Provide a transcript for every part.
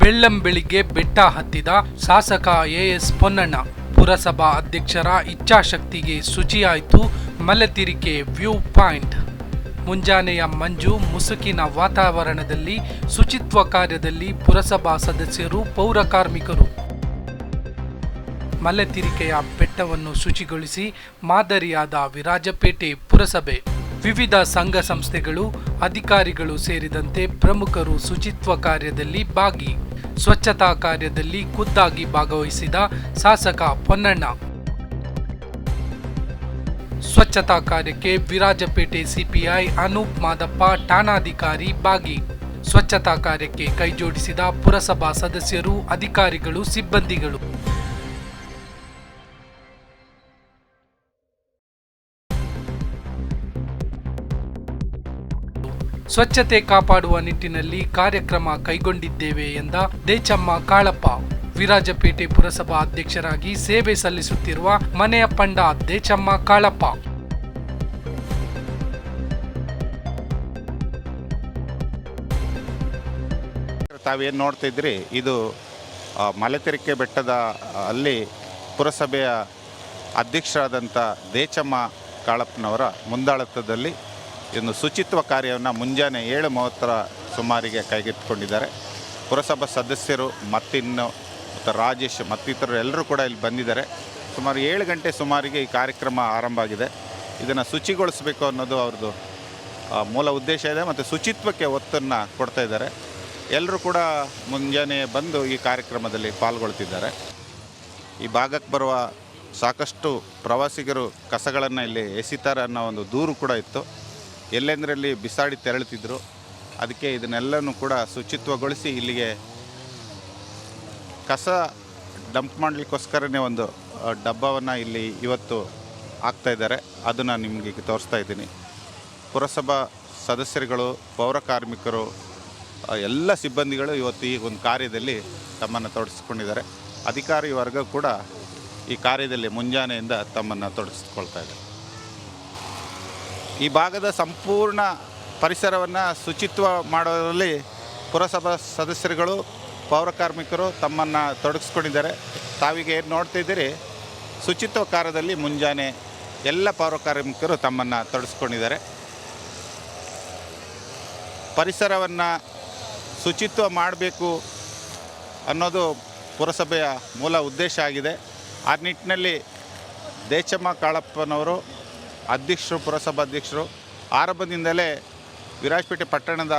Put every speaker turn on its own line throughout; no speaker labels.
ಬೆಳ್ಳಂಬೆಳಿಗ್ಗೆ ಬೆಟ್ಟ ಹತ್ತಿದ ಶಾಸಕ ಎಎಸ್ ಪೊನ್ನಣ್ಣ. ಪುರಸಭಾ ಅಧ್ಯಕ್ಷರ ಇಚ್ಛಾಶಕ್ತಿಗೆ ಶುಚಿಯಾಯಿತು. ಮಲೆತಿರಿಕೆ ವ್ಯೂ ಪಾಯಿಂಟ್. ಮುಂಜಾನೆಯ ಮಂಜು ಮುಸುಕಿನ ವಾತಾವರಣದಲ್ಲಿ ಶುಚಿತ್ವ ಕಾರ್ಯದಲ್ಲಿ ಪುರಸಭಾ ಸದಸ್ಯರು, ಪೌರ ಕಾರ್ಮಿಕರು. ಮಲೆತಿರಿಕೆಯ ಬೆಟ್ಟವನ್ನು ಶುಚಿಗೊಳಿಸಿ ಮಾದರಿಯಾದ ವಿರಾಜಪೇಟೆ ಪುರಸಭೆ. ವಿವಿಧ ಸಂಘ ಸಂಸ್ಥೆಗಳು, ಅಧಿಕಾರಿಗಳು ಸೇರಿದಂತೆ ಪ್ರಮುಖರು ಶುಚಿತ್ವ ಕಾರ್ಯದಲ್ಲಿ ಭಾಗಿ, ಸ್ವಚ್ಛತಾ ಕಾರ್ಯದಲ್ಲಿ ಖುದ್ದಾಗಿ ಭಾಗವಹಿಸಿದ ಶಾಸಕ ಪೊನ್ನಣ್ಣ. ಸ್ವಚ್ಛತಾ ಕಾರ್ಯಕ್ಕೆ ವಿರಾಜಪೇಟೆ ಸಿಪಿಐ ಅನೂಪ್ ಮಾದಪ್ಪ ಠಾಣಾಧಿಕಾರಿ ಭಾಗಿ. ಸ್ವಚ್ಛತಾ ಕಾರ್ಯಕ್ಕೆ ಕೈಜೋಡಿಸಿದ ಪುರಸಭಾ ಸದಸ್ಯರು, ಅಧಿಕಾರಿಗಳು, ಸಿಬ್ಬಂದಿಗಳು. ಸ್ವಚ್ಛತೆ ಕಾಪಾಡುವ ನಿಟ್ಟಿನಲ್ಲಿ ಕಾರ್ಯಕ್ರಮ ಕೈಗೊಂಡಿದ್ದೇವೆ ಎಂದ ದೇಚಮ್ಮ ಕಾಳಪ್ಪ. ವಿರಾಜಪೇಟೆ ಪುರಸಭಾ ಅಧ್ಯಕ್ಷರಾಗಿ ಸೇವೆ ಸಲ್ಲಿಸುತ್ತಿರುವ ಮನೆಯ ಪಂಡ ದೇಚಮ್ಮ ಕಾಳಪ್ಪ.
ತಾವೇನು ನೋಡ್ತಿದ್ರಿ? ಇದು ಮಲೆತೆರಿಕೆ ಬೆಟ್ಟದ ಅಲ್ಲಿ ಪುರಸಭೆಯ ಅಧ್ಯಕ್ಷರಾದಂಥ ದೇಚಮ್ಮ ಕಾಳಪ್ಪನವರ ಮುಂದಾಳತ್ವದಲ್ಲಿ ಇನ್ನು ಶುಚಿತ್ವ ಕಾರ್ಯವನ್ನು ಮುಂಜಾನೆ ಏಳು ಮೂವತ್ತರ ಸುಮಾರಿಗೆ ಕೈಗೆತ್ತಿಕೊಂಡಿದ್ದಾರೆ. ಪುರಸಭಾ ಸದಸ್ಯರು ಮತ್ತಿನ್ನು ಮತ್ತು ರಾಜೇಶ್ ಮತ್ತಿತರರು ಎಲ್ಲರೂ ಕೂಡ ಇಲ್ಲಿ ಬಂದಿದ್ದಾರೆ. ಸುಮಾರು ಏಳು ಗಂಟೆ ಸುಮಾರಿಗೆ ಈ ಕಾರ್ಯಕ್ರಮ ಆರಂಭ ಆಗಿದೆ. ಇದನ್ನು ಶುಚಿಗೊಳಿಸಬೇಕು ಅನ್ನೋದು ಅವ್ರದ್ದು ಮೂಲ ಉದ್ದೇಶ ಇದೆ ಮತ್ತು ಶುಚಿತ್ವಕ್ಕೆ ಒತ್ತನ್ನು ಕೊಡ್ತಾ ಇದ್ದಾರೆ. ಎಲ್ಲರೂ ಕೂಡ ಮುಂಜಾನೆ ಬಂದು ಈ ಕಾರ್ಯಕ್ರಮದಲ್ಲಿ ಪಾಲ್ಗೊಳ್ತಿದ್ದಾರೆ. ಈ ಭಾಗಕ್ಕೆ ಬರುವ ಸಾಕಷ್ಟು ಪ್ರವಾಸಿಗರು ಕಸಗಳನ್ನು ಇಲ್ಲಿ ಎಸಿತಾರೆ ಅನ್ನೋ ಒಂದು ದೂರು ಕೂಡ ಇತ್ತು. ಎಲ್ಲೆಂದರಲ್ಲಿ ಬಿಸಾಡಿ ತೆರಳುತ್ತಿದ್ದರು ಅದಕ್ಕೆ ಇದನ್ನೆಲ್ಲನೂ ಕೂಡ ಶುಚಿತ್ವಗೊಳಿಸಿ ಇಲ್ಲಿಗೆ ಕಸ ಡಂಪ್ ಮಾಡಲಿಕ್ಕೋಸ್ಕರನೇ ಒಂದು ಡಬ್ಬವನ್ನು ಇಲ್ಲಿ ಇವತ್ತು ಹಾಕ್ತಾ ಇದ್ದಾರೆ. ಅದನ್ನು ನಿಮಗೆ ತೋರಿಸ್ತಾ ಇದ್ದೀನಿ. ಪುರಸಭಾ ಸದಸ್ಯರುಗಳು, ಪೌರ ಕಾರ್ಮಿಕರು ಎಲ್ಲ ಸಿಬ್ಬಂದಿಗಳು ಇವತ್ತು ಈ ಒಂದು ಕಾರ್ಯದಲ್ಲಿ ತಮ್ಮನ್ನು ತೊಡಗಿಸ್ಕೊಂಡಿದ್ದಾರೆ. ಅಧಿಕಾರಿ ವರ್ಗ ಕೂಡ ಈ ಕಾರ್ಯದಲ್ಲಿ ಮುಂಜಾನೆಯಿಂದ ತಮ್ಮನ್ನು ತೊಡಗಿಸ್ಕೊಳ್ತಾ ಇದೆ ಈ ಭಾಗದ ಸಂಪೂರ್ಣ ಪರಿಸರವನ್ನು ಶುಚಿತ್ವ ಮಾಡೋದರಲ್ಲಿ ಪುರಸಭಾ ಸದಸ್ಯರುಗಳು, ಪೌರ ಕಾರ್ಮಿಕರು ತಮ್ಮನ್ನು ತೊಡಗಿಸ್ಕೊಂಡಿದ್ದಾರೆ. ತಾವಿಗೆ ಏನು ನೋಡ್ತಿದ್ದೀರಿ ಶುಚಿತ್ವ ಕಾರ್ಯದಲ್ಲಿ ಮುಂಜಾನೆ ಎಲ್ಲ ಪೌರ ಕಾರ್ಮಿಕರು ತಮ್ಮನ್ನು ತೊಡಗಿಸ್ಕೊಂಡಿದ್ದಾರೆ. ಪರಿಸರವನ್ನು ಶುಚಿತ್ವ ಮಾಡಬೇಕು ಅನ್ನೋದು ಪುರಸಭೆಯ ಮೂಲ ಉದ್ದೇಶ ಆಗಿದೆ. ಆ ನಿಟ್ಟಿನಲ್ಲಿ ದೇಚಮ್ಮ ಕಾಳಪ್ಪನವರು ಅಧ್ಯಕ್ಷರು, ಪುರಸಭಾ ಅಧ್ಯಕ್ಷರು, ಆರಂಭದಿಂದಲೇ ವಿರಾಜಪೇಟೆ ಪಟ್ಟಣದ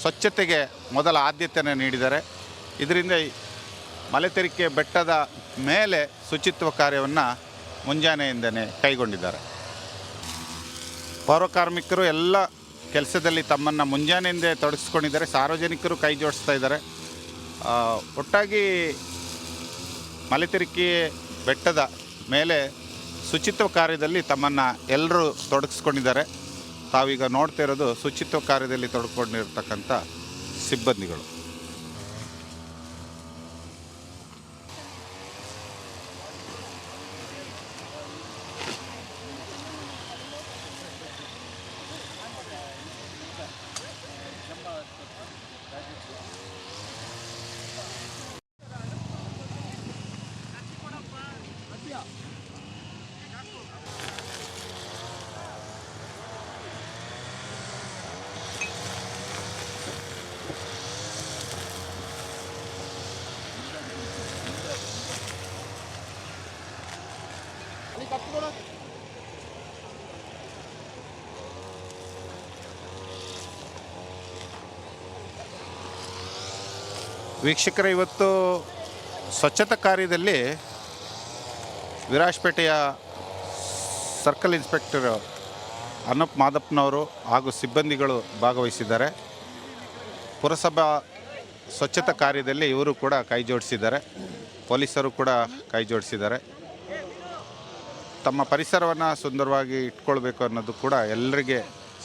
ಸ್ವಚ್ಛತೆಗೆ ಮೊದಲ ಆದ್ಯತೆಯನ್ನು ನೀಡಿದ್ದಾರೆ. ಇದರಿಂದ ಮಲೆತೆರಿಕೆ ಬೆಟ್ಟದ ಮೇಲೆ ಶುಚಿತ್ವ ಕಾರ್ಯವನ್ನು ಮುಂಜಾನೆಯಿಂದಲೇ ಕೈಗೊಂಡಿದ್ದಾರೆ. ಪೌರಕಾರ್ಮಿಕರು ಎಲ್ಲ ಕೆಲಸದಲ್ಲಿ ತಮ್ಮನ್ನು ಮುಂಜಾನೆಯಿಂದ ತೊಡಗಿಸ್ಕೊಂಡಿದ್ದಾರೆ. ಸಾರ್ವಜನಿಕರು ಕೈ ಜೋಡಿಸ್ತಾ ಇದ್ದಾರೆ. ಒಟ್ಟಾಗಿ ಮಲೆತೆರಿಕೆ ಬೆಟ್ಟದ ಮೇಲೆ ಶುಚಿತ್ವ ಕಾರ್ಯದಲ್ಲಿ ತಮ್ಮನ್ನು ಎಲ್ಲರೂ ತೊಡಗಿಸ್ಕೊಂಡಿದ್ದಾರೆ. ತಾವೀಗ ನೋಡ್ತಾ ಇರೋದು ಶುಚಿತ್ವ ಕಾರ್ಯದಲ್ಲಿ ತೊಡಕೊಂಡಿರ್ತಕ್ಕಂಥ ಸಿಬ್ಬಂದಿಗಳು. ವೀಕ್ಷಕರ, ಇವತ್ತು ಸ್ವಚ್ಛತಾ ಕಾರ್ಯದಲ್ಲಿ ವಿರಾಜಪೇಟೆಯ ಸರ್ಕಲ್ ಇನ್ಸ್ಪೆಕ್ಟರ್ ಅನೂಪ್ ಮಾದಪ್ಪನವರು ಹಾಗೂ ಸಿಬ್ಬಂದಿಗಳು ಭಾಗವಹಿಸಿದ್ದಾರೆ. ಪುರಸಭಾ ಸ್ವಚ್ಛತಾ ಕಾರ್ಯದಲ್ಲಿ ಇವರು ಕೂಡ ಕೈ ಜೋಡಿಸಿದ್ದಾರೆ. ಪೊಲೀಸರು ಕೂಡ ಕೈ ಜೋಡಿಸಿದ್ದಾರೆ. ತಮ್ಮ ಪರಿಸರವನ್ನು ಸುಂದರವಾಗಿ ಇಟ್ಕೊಳ್ಬೇಕು ಅನ್ನೋದು ಕೂಡ ಎಲ್ಲರಿಗೆ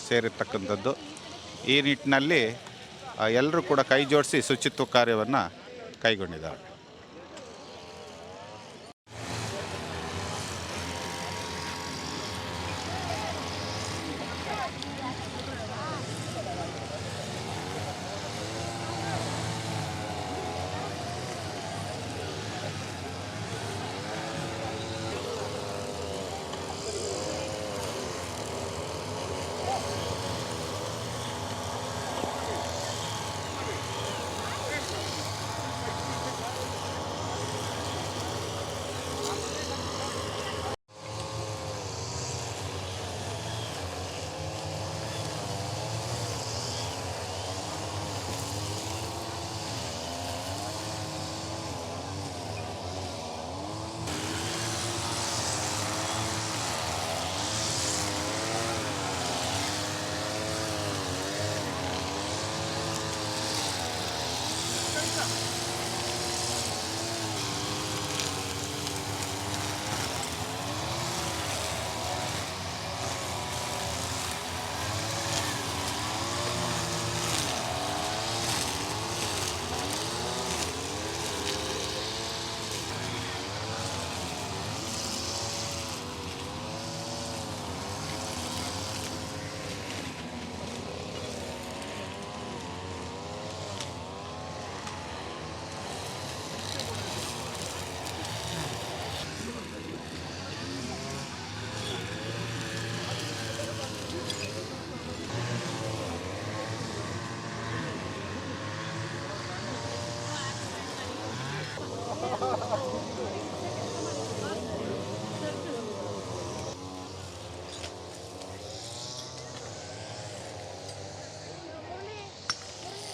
ಸೇರಿರ್ತಕ್ಕಂಥದ್ದು. ಈ ನಿಟ್ಟಿನಲ್ಲಿ ಎಲ್ಲರೂ ಕೂಡ ಕೈ ಜೋಡಿಸಿ ಶುಚಿತ್ವ ಕಾರ್ಯವನ್ನು ಕೈಗೊಂಡಿದ್ದಾರೆ.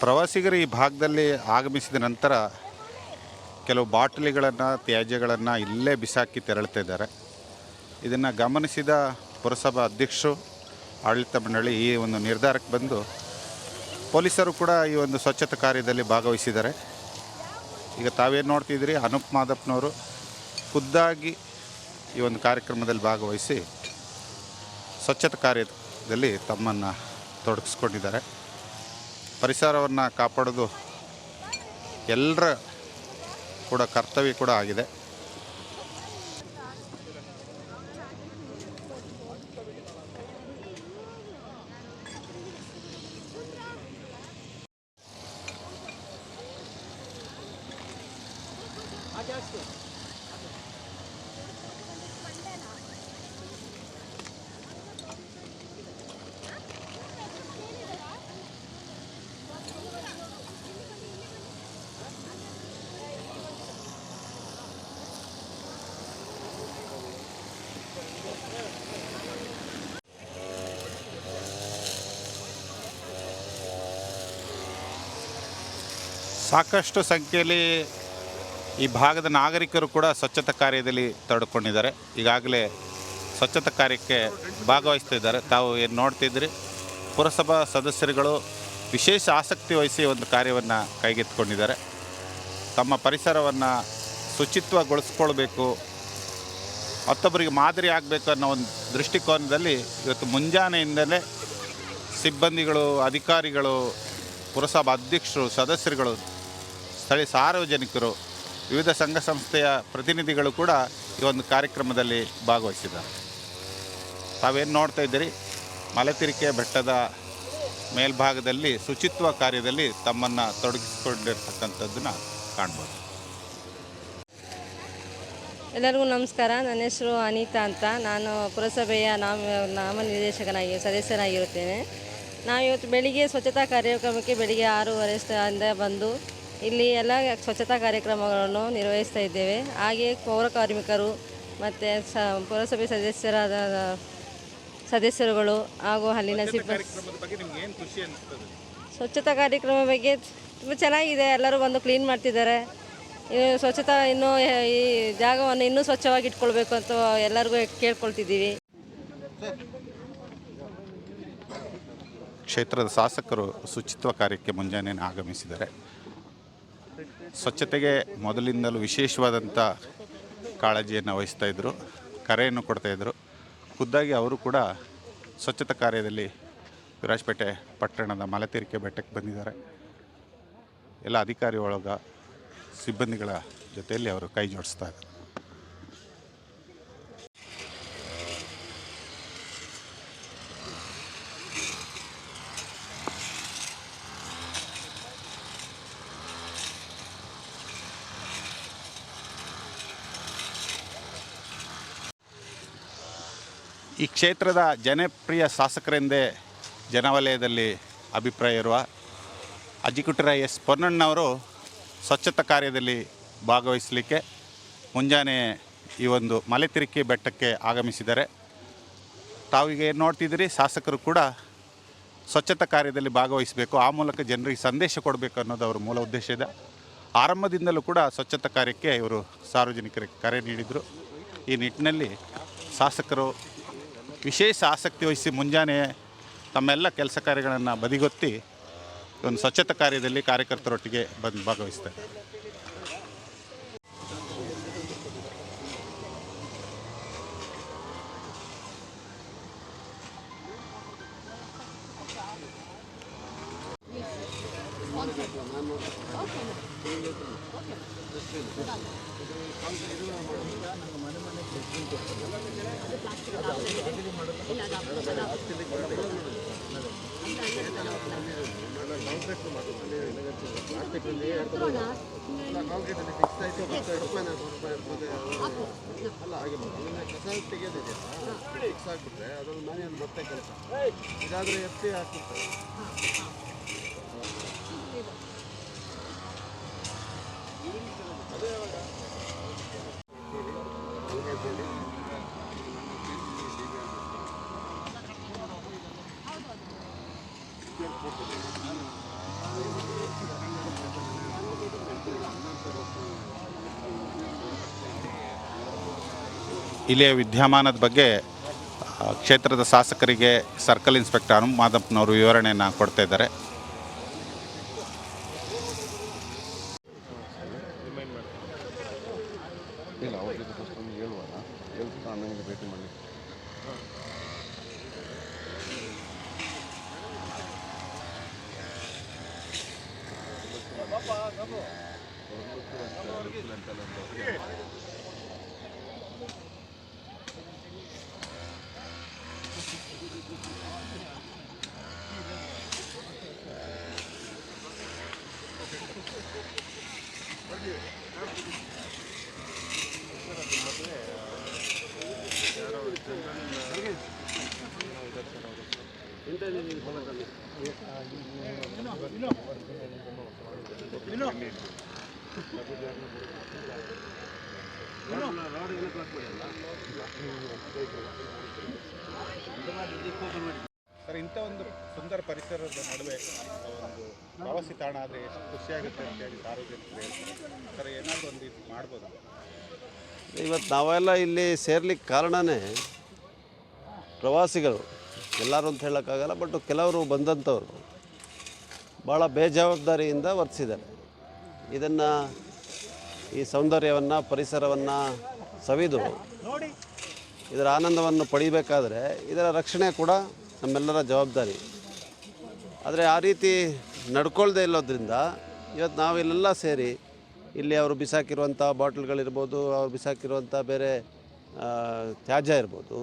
ಪ್ರವಾಸಿಗರು ಈ ಭಾಗದಲ್ಲಿ ಆಗಮಿಸಿದ ನಂತರ ಕೆಲವು ಬಾಟಲಿಗಳನ್ನು, ತ್ಯಾಜ್ಯಗಳನ್ನು ಇಲ್ಲೇ ಬಿಸಾಕಿ ತೆರಳುತ್ತಿದ್ದಾರೆ ಇದನ್ನು ಗಮನಿಸಿದ ಪುರಸಭಾ ಅಧ್ಯಕ್ಷರು, ಆಡಳಿತ ಮಂಡಳಿ ಈ ಒಂದು ನಿರ್ಧಾರಕ್ಕೆ ಬಂದು ಪೊಲೀಸರು ಕೂಡ ಈ ಒಂದು ಸ್ವಚ್ಛತಾ ಕಾರ್ಯದಲ್ಲಿ ಭಾಗವಹಿಸಿದ್ದಾರೆ. ಈಗ ತಾವೇನು ನೋಡ್ತಿದ್ದೀರಿ, ಅನೂಪ್ ಮಾದಪ್ಪನವರು ಖುದ್ದಾಗಿ ಈ ಒಂದು ಕಾರ್ಯಕ್ರಮದಲ್ಲಿ ಭಾಗವಹಿಸಿ ಸ್ವಚ್ಛತಾ ಕಾರ್ಯದಲ್ಲಿ ತಮ್ಮನ್ನು ತೊಡಗಿಸ್ಕೊಂಡಿದ್ದಾರೆ. ಪರಿಸರವನ್ನು ಕಾಪಾಡೋದು ಎಲ್ಲರ ಕೂಡ ಕರ್ತವ್ಯ ಕೂಡ ಆಗಿದೆ. ಸಾಕಷ್ಟು ಸಂಖ್ಯೆಯಲ್ಲಿ ಈ ಭಾಗದ ನಾಗರಿಕರು ಕೂಡ ಸ್ವಚ್ಛತಾ ಕಾರ್ಯದಲ್ಲಿ ತೊಡಕೊಂಡಿದ್ದಾರೆ. ಈಗಾಗಲೇ ಸ್ವಚ್ಛತಾ ಕಾರ್ಯಕ್ಕೆ ಭಾಗವಹಿಸ್ತಿದ್ದಾರೆ ತಾವು ಏನು ನೋಡ್ತಿದ್ರಿ ಪುರಸಭಾ ಸದಸ್ಯರುಗಳು ವಿಶೇಷ ಆಸಕ್ತಿ ವಹಿಸಿ ಒಂದು ಕಾರ್ಯವನ್ನು ಕೈಗೆತ್ತಿಕೊಂಡಿದ್ದಾರೆ. ತಮ್ಮ ಪರಿಸರವನ್ನು ಶುಚಿತ್ವಗೊಳಿಸ್ಕೊಳ್ಬೇಕು, ಮತ್ತೊಬ್ಬರಿಗೆ ಮಾದರಿ ಆಗಬೇಕು ಅನ್ನೋ ಒಂದು ದೃಷ್ಟಿಕೋನದಲ್ಲಿ ಇವತ್ತು ಮುಂಜಾನೆಯಿಂದಲೇ ಸಿಬ್ಬಂದಿಗಳು, ಅಧಿಕಾರಿಗಳು, ಪುರಸಭಾ ಅಧ್ಯಕ್ಷರು, ಸದಸ್ಯರುಗಳು ಸ್ಥಳೀಯ ಸಾರ್ವಜನಿಕರು, ವಿವಿಧ ಸಂಘ ಸಂಸ್ಥೆಯ ಪ್ರತಿನಿಧಿಗಳು ಕೂಡ ಈ ಒಂದು ಕಾರ್ಯಕ್ರಮದಲ್ಲಿ ಭಾಗವಹಿಸಿದ್ದಾರೆ. ತಾವೇನು ನೋಡ್ತಾ ಇದ್ದೀರಿ? ಮಲತಿರಿಕೆ ಬೆಟ್ಟದ ಮೇಲ್ಭಾಗದಲ್ಲಿ ಶುಚಿತ್ವ ಕಾರ್ಯದಲ್ಲಿ ತಮ್ಮನ್ನು ತೊಡಗಿಸಿಕೊಂಡಿರ್ತಕ್ಕಂಥದ್ದನ್ನು ಕಾಣ್ಬೋದು.
ಎಲ್ಲರಿಗೂ ನಮಸ್ಕಾರ. ನನ್ನ ಹೆಸರು ಅನಿತಾ ಅಂತ. ನಾನು ಪುರಸಭೆಯ ನಾಮ, ನಾಮನಿರ್ದೇಶಕನಾಗಿ, ಸದಸ್ಯನಾಗಿರುತ್ತೇನೆ. ನಾವು ಇವತ್ತು ಬೆಳಿಗ್ಗೆ ಸ್ವಚ್ಛತಾ ಕಾರ್ಯಕ್ರಮಕ್ಕೆ ಬೆಳಿಗ್ಗೆ ಆರೂವರೆ ಇಂದ ಬಂದು ಇಲ್ಲಿ ಎಲ್ಲ ಸ್ವಚ್ಛತಾ ಕಾರ್ಯಕ್ರಮಗಳನ್ನು ನಿರ್ವಹಿಸ್ತಾ ಇದ್ದೇವೆ. ಹಾಗೆಯೇ ಪೌರ ಕಾರ್ಮಿಕರು ಮತ್ತು ಸ ಪುರಸಭೆ ಸದಸ್ಯರಾದ ಸದಸ್ಯರುಗಳು ಹಾಗೂ ಅಲ್ಲಿನ ಸಿಬ್ಬಂದಿ
ಬಗ್ಗೆ ನಿಮ್ಗೆ ಏನು ಖುಷಿ ಅನಿಸ್ತದೆ?
ಸ್ವಚ್ಛತಾ ಕಾರ್ಯಕ್ರಮ ಬಗ್ಗೆ ತುಂಬ ಚೆನ್ನಾಗಿದೆ. ಎಲ್ಲರೂ ಬಂದು ಕ್ಲೀನ್ ಮಾಡ್ತಿದ್ದಾರೆ. ಈ ಸ್ವಚ್ಛತಾ ಇನ್ನೂ ಈ ಜಾಗವನ್ನು ಇನ್ನೂ ಸ್ವಚ್ಛವಾಗಿ ಇಟ್ಕೊಳ್ಬೇಕು ಅಂತ ಎಲ್ಲರಿಗೂ ಕೇಳ್ಕೊಳ್ತಿದ್ದೀವಿ.
ಕ್ಷೇತ್ರದ ಶಾಸಕರು ಶುಚಿತ್ವ ಕಾರ್ಯಕ್ಕೆ ಮುಂಜಾನೆ ಆಗಮಿಸಿದ್ದಾರೆ. ಸ್ವಚ್ಛತೆಗೆ ಮೊದಲಿಂದಲೂ ವಿಶೇಷವಾದಂಥ ಕಾಳಜಿಯನ್ನು ವಹಿಸ್ತಾ ಇದ್ದರು ಕರೆಯನ್ನು ಕೊಡ್ತಾಯಿದ್ರು ಖುದ್ದಾಗಿ ಅವರು ಕೂಡ ಸ್ವಚ್ಛತಾ ಕಾರ್ಯದಲ್ಲಿ ವಿರಾಜಪೇಟೆ ಪಟ್ಟಣದ ಮಲೆತೀರಿಕೆ ಬೆಟ್ಟಕ್ಕೆ ಬಂದಿದ್ದಾರೆ. ಎಲ್ಲ ಅಧಿಕಾರಿ ಒಳಗ ಸಿಬ್ಬಂದಿಗಳ ಜೊತೆಯಲ್ಲಿ ಅವರು ಕೈ ಜೋಡಿಸ್ತಾ ಇದ್ದಾರೆ. ಕ್ಷೇತ್ರದ ಜನಪ್ರಿಯ ಶಾಸಕರೆಂದೇ ಜನವಲಯದಲ್ಲಿ ಅಭಿಪ್ರಾಯ ಇರುವ ಅಜ್ಜಿಕುಟರ ಎಸ್ ಪೊನ್ನಣ್ಣವರು ಸ್ವಚ್ಛತಾ ಕಾರ್ಯದಲ್ಲಿ ಭಾಗವಹಿಸಲಿಕ್ಕೆ ಮುಂಜಾನೆ ಈ ಒಂದು ಮಲೆತಿರಿಕೆ ಬೆಟ್ಟಕ್ಕೆ ಆಗಮಿಸಿದ್ದಾರೆ. ತಾವೀಗ ಏನು ನೋಡ್ತಿದ್ದೀರಿ? ಶಾಸಕರು ಕೂಡ ಸ್ವಚ್ಛತಾ ಕಾರ್ಯದಲ್ಲಿ ಭಾಗವಹಿಸಬೇಕು. ಆ ಮೂಲಕ ಜನರಿಗೆ ಸಂದೇಶ ಕೊಡಬೇಕು ಅನ್ನೋದು ಅವರ ಮೂಲ ಉದ್ದೇಶ ಇದೆ. ಆರಂಭದಿಂದಲೂ ಕೂಡ ಸ್ವಚ್ಛತಾ ಕಾರ್ಯಕ್ಕೆ ಇವರು ಸಾರ್ವಜನಿಕರಿಗೆ ಕರೆ ನೀಡಿದರು. ಈ ನಿಟ್ಟಿನಲ್ಲಿ ಶಾಸಕರು ವಿಶೇಷ ಆಸಕ್ತಿ ವಹಿಸಿ ಮುಂಜಾನೆ ತಮ್ಮೆಲ್ಲ ಕೆಲಸ ಕಾರ್ಯಗಳನ್ನು ಬದಿಗೊತ್ತಿ ಒಂದು ಸ್ವಚ್ಛತಾ ಕಾರ್ಯದಲ್ಲಿ ಕಾರ್ಯಕರ್ತರೊಟ್ಟಿಗೆ ಬಂದು ಭಾಗವಹಿಸ್ತಾರೆ.
ಅಲ್ಲ ಹಾಗೆ ಕಸ ತೆಗೆಯೋದಿದೆ ಫಿಕ್ಸ್ ಆಗಿಬಿಟ್ರೆ ಅದನ್ನು ಮನೆಯಲ್ಲಿ ಮತ್ತೆ ಕೆಲಸ ಇದಾದರೆ ಎತ್ತಿ
ಇಲ್ಲಿಯ ವಿದ್ಯಮಾನದ ಬಗ್ಗೆ ಕ್ಷೇತ್ರದ ಶಾಸಕರಿಗೆ ಸರ್ಕಲ್ ಇನ್ಸ್ಪೆಕ್ಟರ್ ಹನುಮ ಮಾದಪ್ಪನವರು ವಿವರಣೆಯನ್ನು ಕೊಡ್ತಾ ಇದ್ದಾರೆ.
ಎಂತ
ಸರ್ ಇಂಥ ಒಂದು ಸುಂದರ ಪರಿಸರದ ನಡುವೆ ಒಂದು ಪ್ರವಾಸಿ ತಾಣ ಆದರೆ ಎಷ್ಟು ಖುಷಿಯಾಗುತ್ತೆ ಅಂತೇಳಿ ಸಾರ್ವಜನಿಕರು ಹೇಳ್ತಾರೆ? ಸರ್ ಏನಾದರೂ ಒಂದು ಇದು ಮಾಡ್ಬೋದು?
ಇವತ್ತು ನಾವೆಲ್ಲ ಇಲ್ಲಿ ಸೇರ್ಲಿಕ್ಕೆ ಕಾರಣನೇ ಪ್ರವಾಸಿಗರು. ಎಲ್ಲರೂ ಅಂತ ಹೇಳೋಕ್ಕಾಗಲ್ಲ ಬಟ್ ಕೆಲವರು ಬಂದಂಥವ್ರು. ಭಾಳ ಬೇಜವಾಬ್ದಾರಿಯಿಂದ ವರ್ತಿಸಿದ್ದಾರೆ. ಇದನ್ನು ಈ ಸೌಂದರ್ಯವನ್ನು ಪರಿಸರವನ್ನು ಸವಿದು ಇದರ ಆನಂದವನ್ನು ಪಡಿಬೇಕಾದ್ರೆ ಇದರ ರಕ್ಷಣೆ ಕೂಡ ನಮ್ಮೆಲ್ಲರ ಜವಾಬ್ದಾರಿ. ಆದರೆ ಆ ರೀತಿ ನಡ್ಕೊಳ್ದೇ ಇಲ್ಲೋದ್ರಿಂದ ಇವತ್ತು ನಾವಿಲ್ಲೆಲ್ಲ ಸೇರಿ ಇಲ್ಲಿ ಅವರು ಬಿಸಾಕಿರುವಂಥ ಬಾಟ್ಲ್ಗಳಿರ್ಬೋದು ಅವ್ರು ಬಿಸಾಕಿರುವಂಥ ಬೇರೆ ತ್ಯಾಜ್ಯ ಇರ್ಬೋದು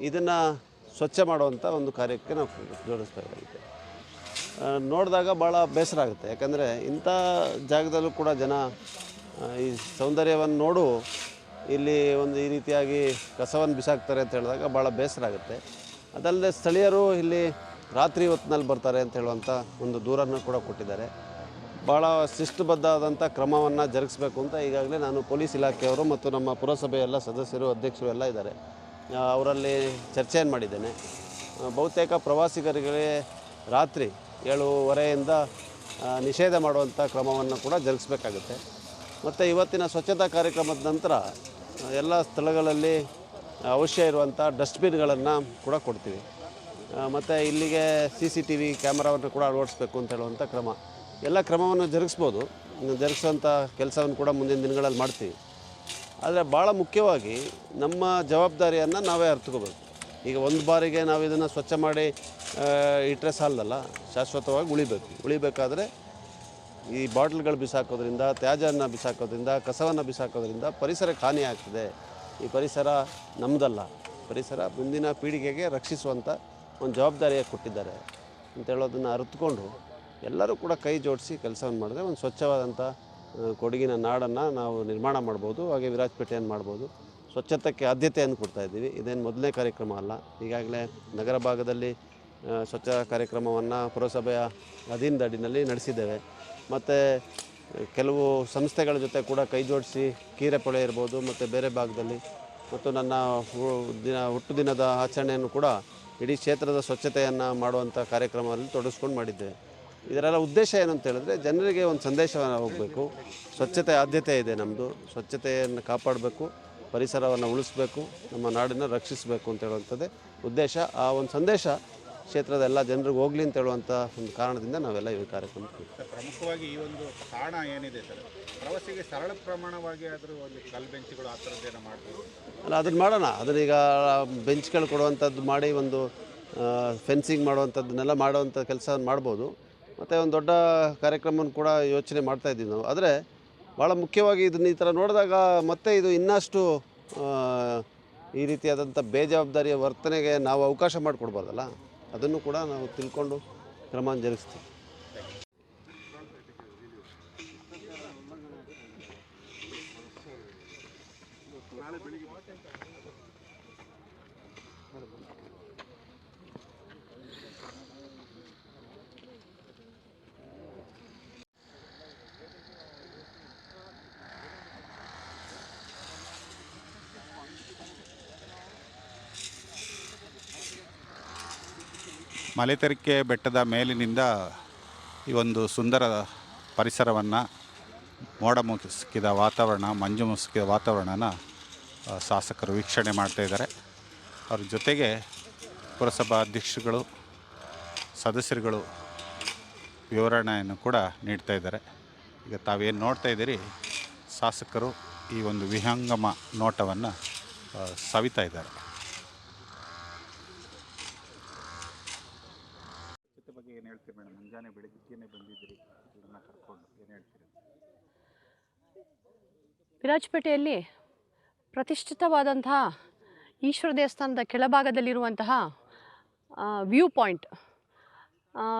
ಇದನ್ನು ಸ್ವಚ್ಛ ಮಾಡುವಂಥ ಒಂದು ಕಾರ್ಯಕ್ಕೆ ನಾವು ಜೋಡಿಸ್ಬೇಕಾಗುತ್ತೆ ಆ, ನೋಡಿದಾಗ ಭಾಳ ಬೇಸರ ಆಗುತ್ತೆ. ಯಾಕಂದರೆ ಇಂಥ ಜಾಗದಲ್ಲೂ ಕೂಡ ಜನ ಈ ಸೌಂದರ್ಯವನ್ನು ನೋಡು, ಇಲ್ಲಿ ಒಂದು ಈ ರೀತಿಯಾಗಿ ಕಸವನ್ನು ಬಿಸಾಕ್ತಾರೆ ಅಂತ ಹೇಳಿದಾಗ ಭಾಳ ಬೇಸರ ಆಗುತ್ತೆ. ಅದಲ್ಲದೆ ಸ್ಥಳೀಯರು ಇಲ್ಲಿ ರಾತ್ರಿ ಹೊತ್ತಿನಲ್ಲಿ ಬರ್ತಾರೆ ಅಂತ ಹೇಳುವಂಥ ಒಂದು ದೂರನ್ನು ಕೂಡ ಕೊಟ್ಟಿದ್ದಾರೆ. ಭಾಳ ಶಿಸ್ತುಬದ್ಧವಾದಂಥ ಕ್ರಮವನ್ನು ಜರುಗಿಸ್ಬೇಕು ಅಂತ ಈಗಾಗಲೇ ನಾನು ಪೊಲೀಸ್ ಇಲಾಖೆಯವರು ಮತ್ತು ನಮ್ಮ ಪುರಸಭೆಯ ಎಲ್ಲ ಸದಸ್ಯರು, ಅಧ್ಯಕ್ಷರು ಎಲ್ಲ ಇದ್ದಾರೆ. ಅವರಲ್ಲಿ ಚರ್ಚೆಯನ್ನು ಮಾಡಿದ್ದೇನೆ. ಬಹುತೇಕ ಪ್ರವಾಸಿಗರಿಗೆ ರಾತ್ರಿ ಏಳುವರೆಯಿಂದ ನಿಷೇಧ ಮಾಡುವಂಥ ಕ್ರಮವನ್ನು ಕೂಡ ಜರುಗಿಸಬೇಕಾಗುತ್ತೆ. ಮತ್ತು ಇವತ್ತಿನ ಸ್ವಚ್ಛತಾ ಕಾರ್ಯಕ್ರಮದ ನಂತರ ಎಲ್ಲ ಸ್ಥಳಗಳಲ್ಲಿ ಅವಶ್ಯ ಇರುವಂಥ ಡಸ್ಟ್ಬಿನ್ಗಳನ್ನು ಕೂಡ ಕೊಡ್ತೀವಿ. ಮತ್ತು ಇಲ್ಲಿಗೆ ಸಿ ಸಿ ಟಿ ವಿ ಕ್ಯಾಮ್ರಾವನ್ನು ಕೂಡ ಅಳವಡಿಸ್ಬೇಕು ಅಂತ ಹೇಳುವಂಥ ಕ್ರಮ. ಎಲ್ಲ ಕ್ರಮವನ್ನು ಜರುಗಿಸ್ಬೋದು. ಜರುಗಿಸುವಂಥ ಕೆಲಸವನ್ನು ಕೂಡ ಮುಂದಿನ ದಿನಗಳಲ್ಲಿ ಮಾಡ್ತೀವಿ. ಆದರೆ ಭಾಳ ಮುಖ್ಯವಾಗಿ ನಮ್ಮ ಜವಾಬ್ದಾರಿಯನ್ನು ನಾವೇ ಅರ್ಥಕೋಬೇಕು ಈಗ ಒಂದು ಬಾರಿಗೆ ನಾವು ಇದನ್ನು ಸ್ವಚ್ಛ ಮಾಡಿ ಇಟ್ಟರೆ ಸಾಲದಲ್ಲ ಶಾಶ್ವತವಾಗಿ ಉಳಿಬೇಕು. ಉಳಿಬೇಕಾದ್ರೆ ಈ ಬಾಟ್ಲ್ಗಳು ಬಿಸಾಕೋದ್ರಿಂದ ತ್ಯಾಜ್ಯವನ್ನು ಬಿಸಾಕೋದ್ರಿಂದ, ಕಸವನ್ನು ಬಿಸಾಕೋದ್ರಿಂದ ಪರಿಸರಕ್ಕೆ ಹಾನಿ ಆಗ್ತದೆ. ಈ ಪರಿಸರ ನಮ್ಮದಲ್ಲ ಪರಿಸರ ಮುಂದಿನ ಪೀಳಿಗೆಗೆ ರಕ್ಷಿಸುವಂಥ ಒಂದು ಜವಾಬ್ದಾರಿಯಾಗಿ ಕೊಟ್ಟಿದ್ದಾರೆ ಅಂತ ಹೇಳೋದನ್ನು ಅರಿತುಕೊಂಡು ಎಲ್ಲರೂ ಕೂಡ ಕೈ ಜೋಡಿಸಿ ಕೆಲಸವನ್ನು ಮಾಡಿದ್ರೆ ಒಂದು ಸ್ವಚ್ಛವಾದಂಥ ಕೊಡಗಿನ ನಾಡನ್ನು ನಾವು ನಿರ್ಮಾಣ ಮಾಡ್ಬೋದು, ಹಾಗೆ ವಿರಾಜಪೇಟೆಯನ್ನು ಮಾಡ್ಬೋದು. ಸ್ವಚ್ಛತೆಗೆ ಆದ್ಯತೆಯನ್ನು ಕೊಡ್ತಾ ಇದ್ದೀವಿ. ಇದೇನು ಮೊದಲನೇ ಕಾರ್ಯಕ್ರಮ ಅಲ್ಲ. ಈಗಾಗಲೇ ನಗರ ಭಾಗದಲ್ಲಿ ಸ್ವಚ್ಛ ಕಾರ್ಯಕ್ರಮವನ್ನು ಪುರಸಭೆಯ ಅಧೀನದಡಿನಲ್ಲಿ ನಡೆಸಿದ್ದೇವೆ. ಮತ್ತು ಕೆಲವು ಸಂಸ್ಥೆಗಳ ಜೊತೆ ಕೂಡ ಕೈ ಜೋಡಿಸಿ ಕೀರೆಪೊಳೆ ಇರ್ಬೋದು, ಮತ್ತು ಬೇರೆ ಭಾಗದಲ್ಲಿ, ಮತ್ತು ನನ್ನ ದಿನ, ಹುಟ್ಟು ದಿನದ ಆಚರಣೆಯನ್ನು ಕೂಡ ಇಡೀ ಕ್ಷೇತ್ರದ ಸ್ವಚ್ಛತೆಯನ್ನು ಮಾಡುವಂಥ ಕಾರ್ಯಕ್ರಮದಲ್ಲಿ ತೊಡಗಿಸ್ಕೊಂಡು ಮಾಡಿದ್ದೇವೆ ಇದರೆಲ್ಲ ಉದ್ದೇಶ ಏನು ಅಂತ ಹೇಳಿದ್ರೆ, ಜನರಿಗೆ ಒಂದು ಸಂದೇಶವನ್ನು ಹೋಗಬೇಕು. ಸ್ವಚ್ಛತೆ ಆದ್ಯತೆ ಇದೆ ನಮ್ಮದು ಸ್ವಚ್ಛತೆಯನ್ನು ಕಾಪಾಡಬೇಕು, ಪರಿಸರವನ್ನು ಉಳಿಸ್ಬೇಕು, ನಮ್ಮ ನಾಡನ್ನು ರಕ್ಷಿಸಬೇಕು ಅಂತ ಹೇಳುವಂಥದ್ದೇ ಉದ್ದೇಶ. ಆ ಒಂದು ಸಂದೇಶ ಕ್ಷೇತ್ರದ ಎಲ್ಲ ಜನರಿಗೆ ಹೋಗ್ಲಿ ಅಂತ ಹೇಳುವಂಥ ಒಂದು ಕಾರಣದಿಂದ ನಾವೆಲ್ಲ ಈ ಕಾರ್ಯಕ್ರಮ
ಪ್ರಮುಖವಾಗಿ ಈ ಒಂದು ತಾಣ ಏನಿದೆ ಸರ್? ಪ್ರವಾಸಿಗೆ ಸರಳ ಪ್ರಮಾಣವಾಗಿ ಆದರೂ ಒಂದು ಕಲ್ ಬೆಂಚ್ಗಳು ಆ ಥರದ್ದೇನೋ ಮಾಡ್ಬೋದು.
ಅಲ್ಲ ಅದನ್ನು ಮಾಡೋಣ. ಅದನ್ನೀಗ ಬೆಂಚ್ಗಳು ಕೊಡುವಂಥದ್ದು ಮಾಡಿ ಒಂದು ಫೆನ್ಸಿಂಗ್ ಮಾಡುವಂಥದ್ದನ್ನೆಲ್ಲ ಮಾಡುವಂಥ ಕೆಲಸ ಮಾಡ್ಬೋದು. ಮತ್ತು ಒಂದು ದೊಡ್ಡ ಕಾರ್ಯಕ್ರಮವನ್ನು ಕೂಡ ಯೋಚನೆ ಮಾಡ್ತಾ ಇದ್ದೀವಿ ನಾವು. ಆದರೆ ಭಾಳ ಮುಖ್ಯವಾಗಿ ಇದನ್ನ ಈ ಥರ ನೋಡಿದಾಗ ಮತ್ತೆ ಇದು ಇನ್ನಷ್ಟು ಈ ರೀತಿಯಾದಂಥ ಬೇಜವಾಬ್ದಾರಿಯ ವರ್ತನೆಗೆ ನಾವು ಅವಕಾಶ ಮಾಡಿಕೊಡ್ಬಾರ್ದಲ್ಲ ಅದನ್ನು ಕೂಡ ನಾವು ತಿಳ್ಕೊಂಡು ಕ್ರಮ ಜರುಗಿಸ್ತೀವಿ
ಮಲೆತೆರಿಕೆ ಬೆಟ್ಟದ ಮೇಲಿನಿಂದ ಈ ಒಂದು ಸುಂದರ ಪರಿಸರವನ್ನು ಮೋಡ ಮುಸುಕಿದ ವಾತಾವರಣ, ಮಂಜು ಮುಸುಕಿದ ವಾತಾವರಣನ ಶಾಸಕರು ವೀಕ್ಷಣೆ ಮಾಡ್ತಾ ಇದ್ದಾರೆ. ಅವ್ರ ಜೊತೆಗೆ ಪುರಸಭಾ ಅಧ್ಯಕ್ಷರುಗಳು, ಸದಸ್ಯರುಗಳು ವಿವರಣೆಯನ್ನು ಕೂಡ ನೀಡ್ತಾ ಇದ್ದಾರೆ. ಈಗ ತಾವೇನು ನೋಡ್ತಾ ಇದ್ದೀರಿ, ಶಾಸಕರು ಈ ಒಂದು ವಿಹಂಗಮ ನೋಟವನ್ನು ಸವಿತಾ ಇದ್ದಾರೆ ಬಗ್ಗೆ ಏನು ಹೇಳ್ತೀರಿ ಮೇಡಮ್ ಮುಂಜಾನೆ ಬೆಳಗ್ಗೆನೇ ಬಂದಿದ್ದೀರಿ ಇದನ್ನು ಕರ್ಕೊಂಡು ಏನು ಹೇಳ್ತೀರಿ
ವಿರಾಜಪೇಟೆಯಲ್ಲಿ ಪ್ರತಿಷ್ಠಿತವಾದಂತಹ ಈಶ್ವರ ದೇವಸ್ಥಾನದ ಕೆಳಭಾಗದಲ್ಲಿರುವಂತಹ ವ್ಯೂ ಪಾಯಿಂಟ್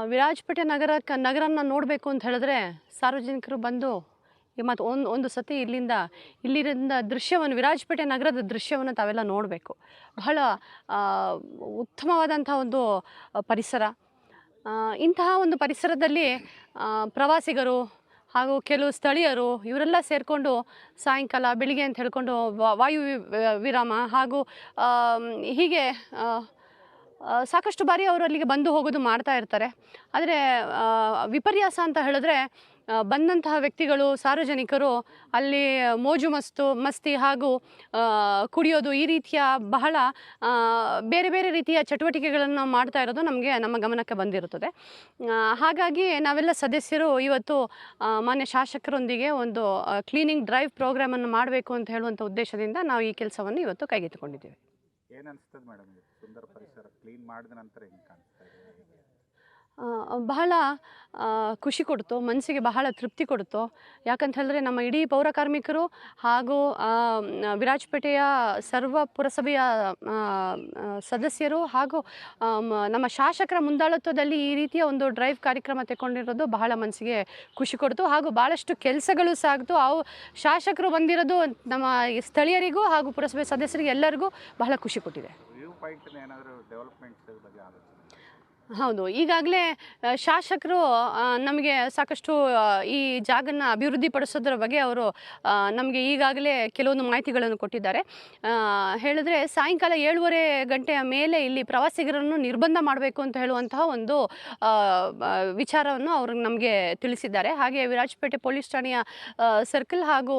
ವಿರಾಜಪೇಟೆ ನಗರ ಕ ನಗರನ ನೋಡಬೇಕು ಅಂತ ಹೇಳಿದ್ರೆ ಸಾರ್ವಜನಿಕರು ಬಂದು ಮತ್ತು ಒಂದು ಒಂದು ಸತಿ ಇಲ್ಲಿಂದ ಇಲ್ಲಿರಿಂದ ದೃಶ್ಯವನ್ನು, ವಿರಾಜಪೇಟೆ ನಗರದ ದೃಶ್ಯವನ್ನು ತಾವೆಲ್ಲ ನೋಡಬೇಕು. ಬಹಳ ಉತ್ತಮವಾದಂಥ ಒಂದು ಪರಿಸರ. ಇಂತಹ ಒಂದು ಪರಿಸರದಲ್ಲಿ ಪ್ರವಾಸಿಗರು ಹಾಗೂ ಕೆಲವು ಸ್ಥಳೀಯರು ಇವರೆಲ್ಲ ಸೇರಿಕೊಂಡು ಸಾಯಂಕಾಲ, ಬೆಳಿಗ್ಗೆ ಅಂತ ಹೇಳ್ಕೊಂಡು ವಾಯು ವಿರಾಮ ಹಾಗೂ ಹೀಗೆ ಸಾಕಷ್ಟು ಬಾರಿ ಅವರು ಅಲ್ಲಿಗೆ ಬಂದು ಹೋಗೋದು ಮಾಡ್ತಾ ಇರ್ತಾರೆ. ಆದರೆ ವಿಪರ್ಯಾಸ ಅಂತ ಹೇಳಿದ್ರೆ ಬಂದಂತಹ ವ್ಯಕ್ತಿಗಳು, ಸಾರ್ವಜನಿಕರು ಅಲ್ಲಿ ಮೋಜು ಮಸ್ತು, ಮಸ್ತಿ ಹಾಗೂ ಕುಡಿಯೋದು ಈ ರೀತಿಯ ಬಹಳ ಬೇರೆ ಬೇರೆ ರೀತಿಯ ಚಟುವಟಿಕೆಗಳನ್ನು ಮಾಡ್ತಾ ಇರೋದು ನಮಗೆ, ನಮ್ಮ ಗಮನಕ್ಕೆ ಬಂದಿರುತ್ತದೆ. ಹಾಗಾಗಿ ನಾವೆಲ್ಲ ಸದಸ್ಯರು ಇವತ್ತು ಮಾನ್ಯ ಶಾಸಕರೊಂದಿಗೆ ಒಂದು ಕ್ಲೀನಿಂಗ್ ಡ್ರೈವ್ ಪ್ರೋಗ್ರಾಮನ್ನು ಮಾಡಬೇಕು ಅಂತ ಹೇಳುವಂಥ ಉದ್ದೇಶದಿಂದ ನಾವು ಈ ಕೆಲಸವನ್ನು ಇವತ್ತು ಕೈಗೆತ್ತಿಕೊಂಡಿದ್ದೇವೆ.
ಸುಂದರ ಪರಿಸರ ಕ್ಲೀನ್ ಮಾಡಿದ ನಂತರ ಹೆಂಗೆ
ಬಹಳ ಖುಷಿ ಕೊಡ್ತು ಮನಸ್ಸಿಗೆ ಬಹಳ ತೃಪ್ತಿ ಕೊಡ್ತು ಯಾಕಂತ ಹೇಳಿದ್ರೆ ನಮ್ಮ ಇಡೀ ಪೌರ ಕಾರ್ಮಿಕರು ಹಾಗೂ ವಿರಾಜಪೇಟೆಯ ಸರ್ವ ಪುರಸಭೆಯ ಸದಸ್ಯರು ಹಾಗೂ ನಮ್ಮ ಶಾಸಕರ ಮುಂದಾಳತ್ವದಲ್ಲಿ ಈ ರೀತಿಯ ಒಂದು ಡ್ರೈವ್ ಕಾರ್ಯಕ್ರಮ ತಗೊಂಡಿರೋದು ಬಹಳ ಮನಸ್ಸಿಗೆ ಖುಷಿ ಕೊಡ್ತು ಹಾಗೂ ಭಾಳಷ್ಟು ಕೆಲಸಗಳು ಸಾಗ್ತು, ಅವು ಶಾಸಕರು ಬಂದಿರೋದು ನಮ್ಮ ಸ್ಥಳೀಯರಿಗೂ ಹಾಗೂ ಪುರಸಭೆ ಸದಸ್ಯರಿಗೆ ಎಲ್ಲರಿಗೂ ಬಹಳ ಖುಷಿ ಕೊಟ್ಟಿದೆ
ವ್ಯೂ ಪಾಯಿಂಟ್ನ ಏನಾದರೂ ಡೆವಲಪ್ಮೆಂಟ್ಸ್ ಬಗ್ಗೆ ಆಲೋಚನೆ
ಹೌದು. ಈಗಾಗಲೇ ಶಾಸಕರು ನಮಗೆ ಸಾಕಷ್ಟು ಈ ಜಾಗನ ಅಭಿವೃದ್ಧಿಪಡಿಸೋದ್ರ ಬಗ್ಗೆ ಅವರು ನಮಗೆ ಈಗಾಗಲೇ ಕೆಲವೊಂದು ಮಾಹಿತಿಗಳನ್ನು ಕೊಟ್ಟಿದ್ದಾರೆ. ಹೇಳಿದ್ರೆ ಸಾಯಂಕಾಲ ಏಳುವರೆ ಗಂಟೆಯ ಮೇಲೆ ಇಲ್ಲಿ ಪ್ರವಾಸಿಗರನ್ನು ನಿರ್ಬಂಧ ಮಾಡಬೇಕು ಅಂತ ಹೇಳುವಂತಹ ಒಂದು ವಿಚಾರವನ್ನು ಅವರು ನಮಗೆ ತಿಳಿಸಿದ್ದಾರೆ. ಹಾಗೆ ವಿರಾಜಪೇಟೆ ಪೊಲೀಸ್ ಠಾಣೆಯ ಸರ್ಕಲ್ ಹಾಗೂ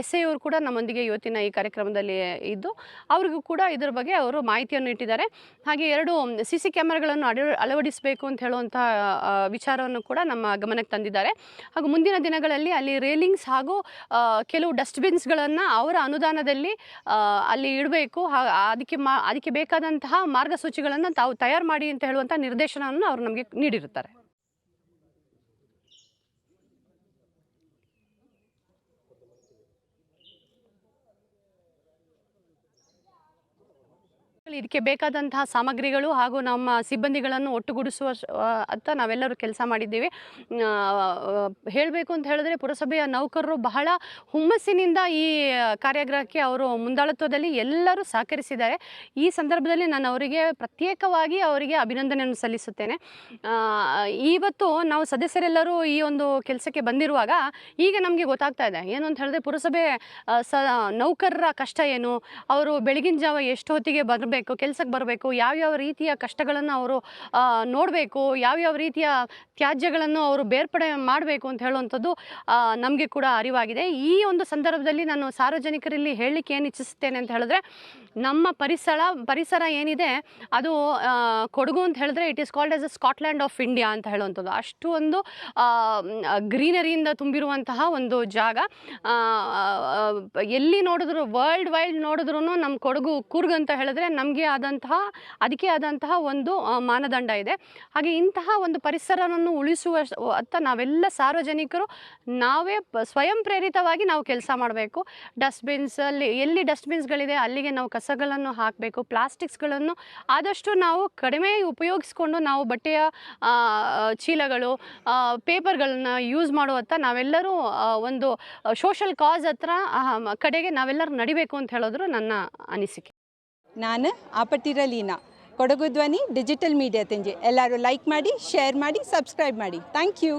ಎಸ್ ಐ ಅವರು ಕೂಡ ನಮ್ಮೊಂದಿಗೆ ಇವತ್ತಿನ ಈ ಕಾರ್ಯಕ್ರಮದಲ್ಲಿ ಇದ್ದು, ಅವ್ರಿಗೂ ಕೂಡ ಇದರ ಬಗ್ಗೆ ಅವರು ಮಾಹಿತಿಯನ್ನು ಇಟ್ಟಿದ್ದಾರೆ. ಹಾಗೆ ಎರಡು, ಸಿ ಸಿ ಕ್ಯಾಮರಾಗಳನ್ನು ಅಳ ಅಳವಡಿಸಬೇಕು ಅಂತ ಹೇಳುವಂಥ ಆ, ವಿಚಾರವನ್ನು ಕೂಡ ನಮ್ಮ ಗಮನಕ್ಕೆ ತಂದಿದ್ದಾರೆ. ಹಾಗೂ ಮುಂದಿನ ದಿನಗಳಲ್ಲಿ ಅಲ್ಲಿ ರೇಲಿಂಗ್ಸ್ ಹಾಗೂ ಕೆಲವು ಡಸ್ಟ್ಬಿನ್ಸ್ಗಳನ್ನು ಅವರ ಅನುದಾನದಲ್ಲಿ ಅಲ್ಲಿ ಇಡಬೇಕು. ಅದಕ್ಕೆ ಮಾ ಅದಕ್ಕೆ ಬೇಕಾದಂತಹ ಮಾರ್ಗಸೂಚಿಗಳನ್ನು ತಾವು ತಯಾರು ಮಾಡಿ ಅಂತ ಹೇಳುವಂಥ ನಿರ್ದೇಶನವನ್ನು ಅವರು ನಮಗೆ ನೀಡಿರುತ್ತಾರೆ. ಇದಕ್ಕೆ ಬೇಕಾದಂತಹ ಸಾಮಗ್ರಿಗಳು ಹಾಗೂ ನಮ್ಮ ಸಿಬ್ಬಂದಿಗಳನ್ನು ಒಟ್ಟುಗೂಡಿಸುವ ಅಂತ ನಾವೆಲ್ಲರೂ ಕೆಲಸ ಮಾಡಿದ್ದೀವಿ. ಹೇಳಬೇಕು ಅಂತ ಹೇಳಿದ್ರೆ ಪುರಸಭೆಯ ನೌಕರರು ಬಹಳ ಹುಮ್ಮಸ್ಸಿನಿಂದ ಈ ಕಾರ್ಯಾಗ್ರಹಕ್ಕೆ ಅವರು ಮುಂದಾಳತ್ವದಲ್ಲಿ ಎಲ್ಲರೂ ಸಹಕರಿಸಿದ್ದಾರೆ. ಈ ಸಂದರ್ಭದಲ್ಲಿ ನಾನು ಅವರಿಗೆ ಪ್ರತ್ಯೇಕವಾಗಿ ಅವರಿಗೆ ಅಭಿನಂದನೆಯನ್ನು ಸಲ್ಲಿಸುತ್ತೇನೆ. ಇವತ್ತು ನಾವು ಸದಸ್ಯರೆಲ್ಲರೂ ಈ ಒಂದು ಕೆಲಸಕ್ಕೆ ಬಂದಿರುವಾಗ ಈಗ ನಮಗೆ ಗೊತ್ತಾಗ್ತಾ ಇದೆ. ಏನು ಅಂತ ಹೇಳಿದ್ರೆ ಪುರಸಭೆ ಸ, ನೌಕರರ ಕಷ್ಟ ಏನು? ಅವರು ಬೆಳಗಿನ ಜಾವ ಎಷ್ಟು ಹೊತ್ತಿಗೆ ಬರಬೇಕು ಕೆಲಸಕ್ಕೆ ಬರಬೇಕು, ಯಾವ್ಯಾವ ರೀತಿಯ ಕಷ್ಟಗಳನ್ನು ಅವರು ನೋಡಬೇಕು, ಯಾವ್ಯಾವ ರೀತಿಯ ತ್ಯಾಜ್ಯಗಳನ್ನು ಅವರು ಬೇರ್ಪಡೆ ಮಾಡಬೇಕು ಅಂತ ಹೇಳುವಂಥದ್ದು ನಮಗೆ ಕೂಡ ಅರಿವಾಗಿದೆ. ಈ ಒಂದು ಸಂದರ್ಭದಲ್ಲಿ ನಾನು ಸಾರ್ವಜನಿಕರಲ್ಲಿ ಹೇಳಲಿಕ್ಕೆ ಏನು ಇಚ್ಛಿಸುತ್ತೇನೆ ಅಂತ ಹೇಳಿದ್ರೆ, ನಮ್ಮ ಪರಿಸರ ಪರಿಸರ ಏನಿದೆ, ಅದು ಕೊಡಗು ಅಂತ ಹೇಳಿದ್ರೆ it is called as a Scotland of India ಅಂತ ಹೇಳುವಂಥದ್ದು. ಅಷ್ಟು ಒಂದು ಗ್ರೀನರಿಯಿಂದ ತುಂಬಿರುವಂತಹ ಒಂದು ಜಾಗ. ಎಲ್ಲಿ ನೋಡಿದ್ರು ವರ್ಲ್ಡ್ ವೈಲ್ಡ್ ನೋಡಿದ್ರು ನಮ್ಮ ಕೊಡಗು ಕೂರ್ಗ್ ಅಂತ ಹೇಳಿದ್ರೆ ನಮಗೆ ಆದಂತಹ, ಅದಕ್ಕೆ ಆದಂತಹ ಒಂದು ಮಾನದಂಡ ಇದೆ. ಹಾಗೆ ಇಂತಹ ಒಂದು ಪರಿಸರವನ್ನು ಉಳಿಸುವ ಅತ್ತ ನಾವೆಲ್ಲ ಸಾರ್ವಜನಿಕರು, ನಾವೇ ಸ್ವಯಂ ಪ್ರೇರಿತವಾಗಿ ನಾವು ಕೆಲಸ ಮಾಡಬೇಕು. ಡಸ್ಟ್ಬಿನ್ಸ್ ಅಲ್ಲಿ, ಎಲ್ಲಿ ಡಸ್ಟ್ಬಿನ್ಸ್ಗಳಿದೆ, ಅಲ್ಲಿಗೆ ನಾವು ಕಸಗಳನ್ನು ಹಾಕಬೇಕು, ಪ್ಲಾಸ್ಟಿಕ್ಸ್ಗಳನ್ನು ಆದಷ್ಟು ನಾವು ಕಡಿಮೆ ಉಪಯೋಗಿಸ್ಕೊಂಡು ನಾವು ಬಟ್ಟೆಯ ಚೀಲಗಳು ಪೇಪರ್ಗಳನ್ನು ಯೂಸ್ ಮಾಡುವತ್ತ ನಾವೆಲ್ಲರೂ ಒಂದು ಸೋಷಲ್ ಕಾಸ್ ಹತ್ರ ಕಡೆಗೆ ನಾವೆಲ್ಲರೂ ನಡಿಬೇಕು ಅಂತ ಹೇಳೋದ್ರು ನನ್ನ ಅನಿಸಿಕೆ.
ನಾನು ಆಪಟ್ಟಿರ ಲೀನಾ. ಕೊಡಗು ಧ್ವನಿ ಡಿಜಿಟಲ್ ಮೀಡಿಯಾ ತಂಜಿ ಎಲ್ಲರೂ ಲೈಕ್ ಮಾಡಿ ಶೇರ್ ಮಾಡಿ ಸಬ್ಸ್ಕ್ರೈಬ್ ಮಾಡಿ. ಥ್ಯಾಂಕ್ ಯು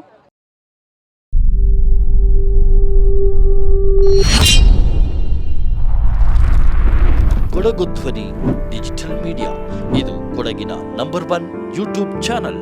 ಕೊಡಗು ಧ್ವನಿ ಡಿಜಿಟಲ್ ಮೀಡಿಯಾ ಇದು ಕೊಡಗಿನ ನಂಬರ್ ಒನ್ ಯೂಟ್ಯೂಬ್ ಚಾನಲ್